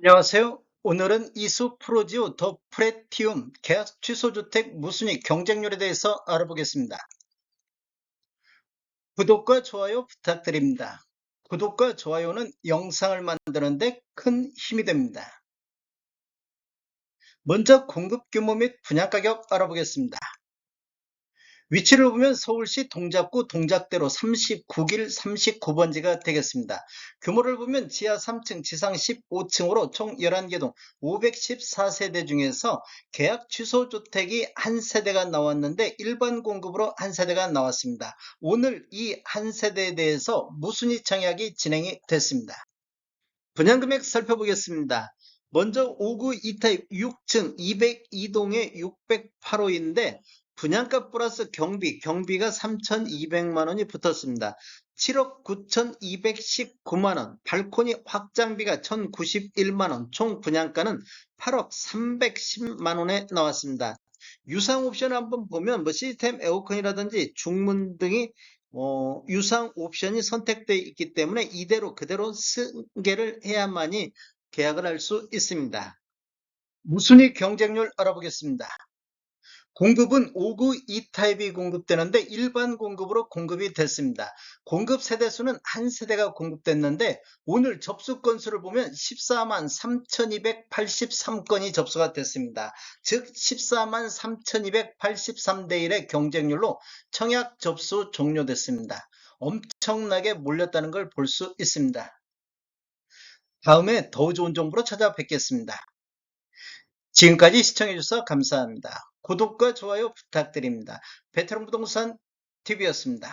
안녕하세요. 오늘은 이수 프로지오 더 프레티움 계약 취소주택 무순위 경쟁률에 대해서 알아보겠습니다. 구독과 좋아요 부탁드립니다. 구독과 좋아요는 영상을 만드는데 큰 힘이 됩니다. 먼저 공급 규모 및 분양 가격 알아보겠습니다. 위치를 보면 서울시 동작구 동작대로 39길 39번지가 되겠습니다. 규모를 보면 지하 3층, 지상 15층으로 총 11개 동 514세대 중에서 계약 취소 주택이 한 세대가 나왔는데 일반 공급으로 한 세대가 나왔습니다. 오늘 이 한 세대에 대해서 무순위 청약이 진행이 됐습니다. 분양금액 살펴보겠습니다. 먼저 5구 2타입 6층 202동에 608호인데 분양가 플러스 경비, 경비가 3,200만 원이 붙었습니다. 7억 9,219만 원, 발코니 확장비가 1,091만 원, 총 분양가는 8억 310만 원에 나왔습니다. 유상 옵션 한번 보면 뭐 시스템 에어컨이라든지 중문 등이 어, 유상 옵션이 선택되어 있기 때문에 이대로 그대로 승계를 해야만이 계약을 할 수 있습니다. 무순위 경쟁률 알아보겠습니다. 공급은 5구 2타입이 공급되는데 일반 공급으로 공급이 됐습니다. 공급 세대 수는 한 세대가 공급됐는데 오늘 접수 건수를 보면 14만 3,283건이 접수가 됐습니다. 즉 14만 3,283대 1의 경쟁률로 청약 접수 종료됐습니다. 엄청나게 몰렸다는 걸 볼 수 있습니다. 다음에 더 좋은 정보로 찾아뵙겠습니다. 지금까지 시청해주셔서 감사합니다. 구독과 좋아요 부탁드립니다. 베테랑 부동산 TV였습니다.